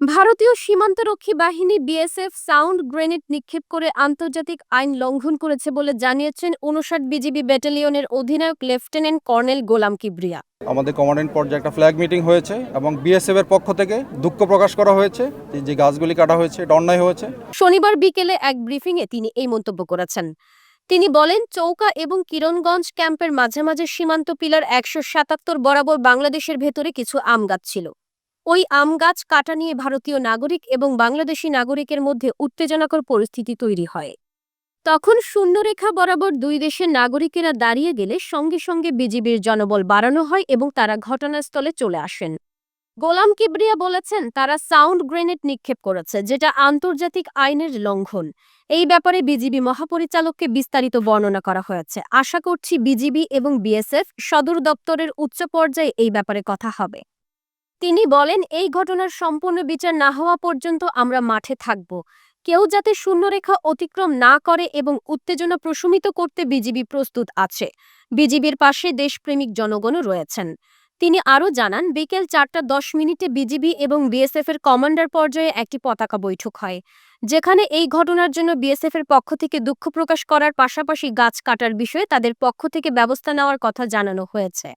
ভারতীয় সীমান্তরক্ষী বাহিনী বিএসএফ সাউন্ড গ্রেনেড নিক্ষেপ করে আন্তর্জাতিক আইন লঙ্ঘন করেছে বলে জানিয়েছেন উনষাট বিজিবি ব্যাটালিয়নের অধিনায়ক লেফটেন্যান্ট কর্নেল গোলাম কিবরিয়া। আমাদের কমান্ডেন্ট পর্যায়ে একটা ফ্ল্যাগ মিটিং হয়েছে এবং বিএসএফ এর পক্ষ থেকে দুঃখ প্রকাশ করা হয়েছে। যে গাছগুলি কাটা হয়েছে এটা অন্যায় হয়েছে। শনিবার বিকেলে এক ব্রিফিংয়ে তিনি এই মন্তব্য করেছেন। তিনি বলেন চৌকা এবং কিরণগঞ্জ ক্যাম্পের মাঝে মাঝে সীমান্ত পিলার একশো সাতাত্তর বরাবর বাংলাদেশের ভেতরে কিছু আম গাছ ছিল। ওই আম গাছ কাটা নিয়ে ভারতীয় নাগরিক এবং বাংলাদেশি নাগরিকের মধ্যে উত্তেজনাকর পরিস্থিতি তৈরি হয়। তখন শূন্যরেখা বরাবর দুই দেশের নাগরিকেরা দাঁড়িয়ে গেলে সঙ্গে সঙ্গে বিজিবির জনবল বাড়ানো হয় এবং তারা ঘটনাস্থলে চলে আসেন। গোলাম কিবরিয়া বলেছেন, তারা সাউন্ড গ্রেনেড নিক্ষেপ করেছে, যেটা আন্তর্জাতিক আইনের লঙ্ঘন। এই ব্যাপারে বিজিবি মহাপরিচালককে বিস্তারিত বর্ণনা করা হয়েছে। আশা করছি বিজিবি এবং বিএসএফ সদর দপ্তরের উচ্চ পর্যায়ে এই ব্যাপারে কথা হবে। তিনি বলেন, এই ঘটনার সম্পূর্ণ বিচার না হওয়া পর্যন্ত আমরা মাঠে থাকব। কেউ যাতে শূন্যরেখা অতিক্রম না করে এবং উত্তেজনা প্রশমিত করতে বিজিবি প্রস্তুত আছে। বিজিবির পাশে দেশপ্রেমিক জনগণও রয়েছেন। তিনি আরও জানান, বিকেল চারটা দশ মিনিটে বিজিবি এবং বিএসএফ এর কমান্ডার পর্যায়ে একটি পতাকা বৈঠক হয়। যেখানে এই ঘটনার জন্য বিএসএফ এর পক্ষ থেকে দুঃখ প্রকাশ করার পাশাপাশি গাছ কাটার বিষয়ে তাদের পক্ষ থেকে ব্যবস্থা নেওয়ার কথা জানানো হয়েছে।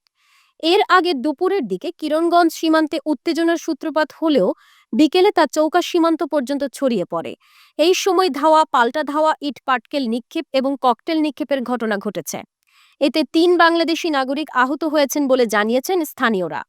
এর আগে দুপুরের দিকে কিরণগঞ্জ সীমান্তে উত্তেজনার সূত্রপাত হলেও বিকেলে তা চৌকা সীমান্ত পর্যন্ত ছড়িয়ে পড়ে। এই সময় ধাওয়া, পাল্টা ধাওয়া, ইট পাটকেল নিক্ষেপ এবং ককটেল নিক্ষেপের ঘটনা ঘটেছে। এতে তিন বাংলাদেশি নাগরিক আহত হয়েছেন বলে জানিয়েছেন স্থানীয়রা।